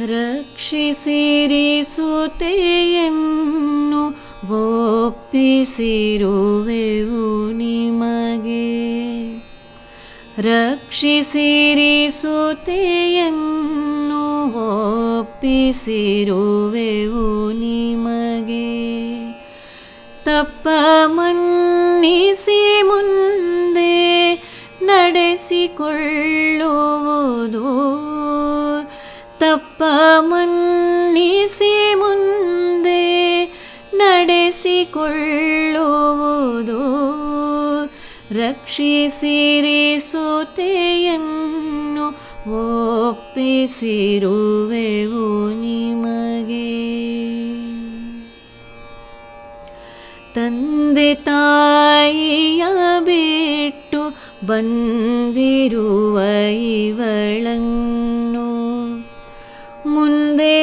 ರಕ್ಷಿಸಿರಿ ಸುತೆಯನ್ನು ಒಪ್ಪಿಸಿರುವೆವು ನಿಮಗೆ. ರಕ್ಷಿಸಿರಿ ಸುತೆಯನ್ನು ಒಪ್ಪಿಸಿರುವೆವು ನಿಮಗೆ. ತಪ್ಪ ಮನ್ನಿಸಿ ಮುಂದೆ ನಡೆಸಿಕೊಳ್ಳುವುದು ತಪ್ಪ ಮನ್ನಿಸಿ ಮುಂದೆ ನಡೆಸಿಕೊಳ್ಳುವುದು. ರಕ್ಷಿಸಿರಿಸುತೆಯನ್ನು ಒಪ್ಪಿಸಿರುವೆವು ನಿಮಗೆ. ತಂದೆ ತಾಯಿಯ ಬಿಟ್ಟು ಬಂದಿರುವ ಮುಂದೆ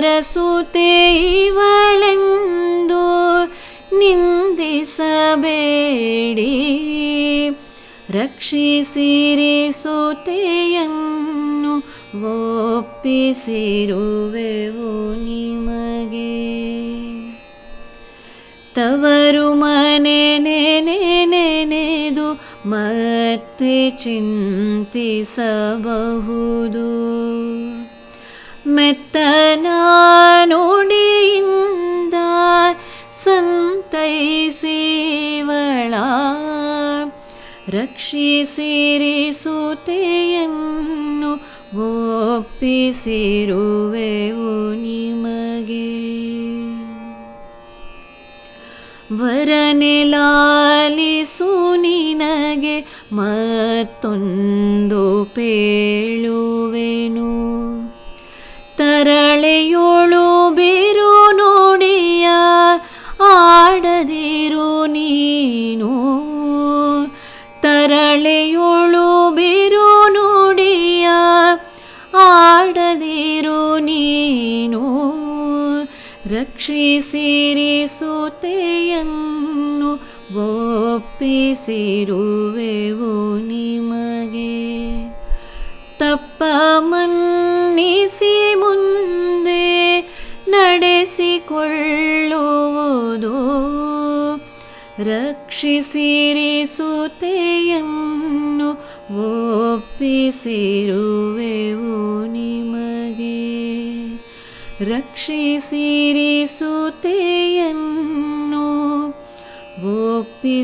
ಪರರ ಸುತೆ ಇವಳೆಂದು ನಿಂದಿಸಬೇಡಿ. ರಕ್ಷಿಸಿರಿ ಒಪ್ಪಿಸಿರುವೆವು ನಿಮಗೆ. ತವರು ಮನೆ ನೆನೆ ನೆನೆದು ಮತ್ತೆ ಚಿಂತಿಸಬಹುದು. ಮೆತ್ತನ ನುಡಿಯಿಂದ ಸಂತೈಸಿವಳ. ರಕ್ಷಿಸಿರಿ ಸುತೆಯನ್ನು ಒಪ್ಪಿಸಿರುವೆವು ನಿಮಗೆ. ವರನೆ ಲಾಲಿಸು ನಿನಗೆ ಮತ್ತೊಂದು ಪೇಳುವೆನು ಆಡದಿರು ನೀನು ರಕ್ಷಿಸಿರಿ ಸುತೆಯನ್ನು ಒಪ್ಪಿಸಿರುವೆವು ನಿಮಗೆ. ತಪ್ಪ ಮನ್ನಿಸಿ ಮುಂದೆ ನಡೆಸಿಕೊಳ್ಳುವುದು ರಕ್ಷಿಸಿರಿ ಸುತೆಯನ್ನು ಒಪ್ಪಿಸಿರುವೆವು ರಕ್ಷಿಸಿರಿ ಒಪ್ಪಿಸಿರುವೆವು ಒಪ್ಪಿಸಿರುವೆವು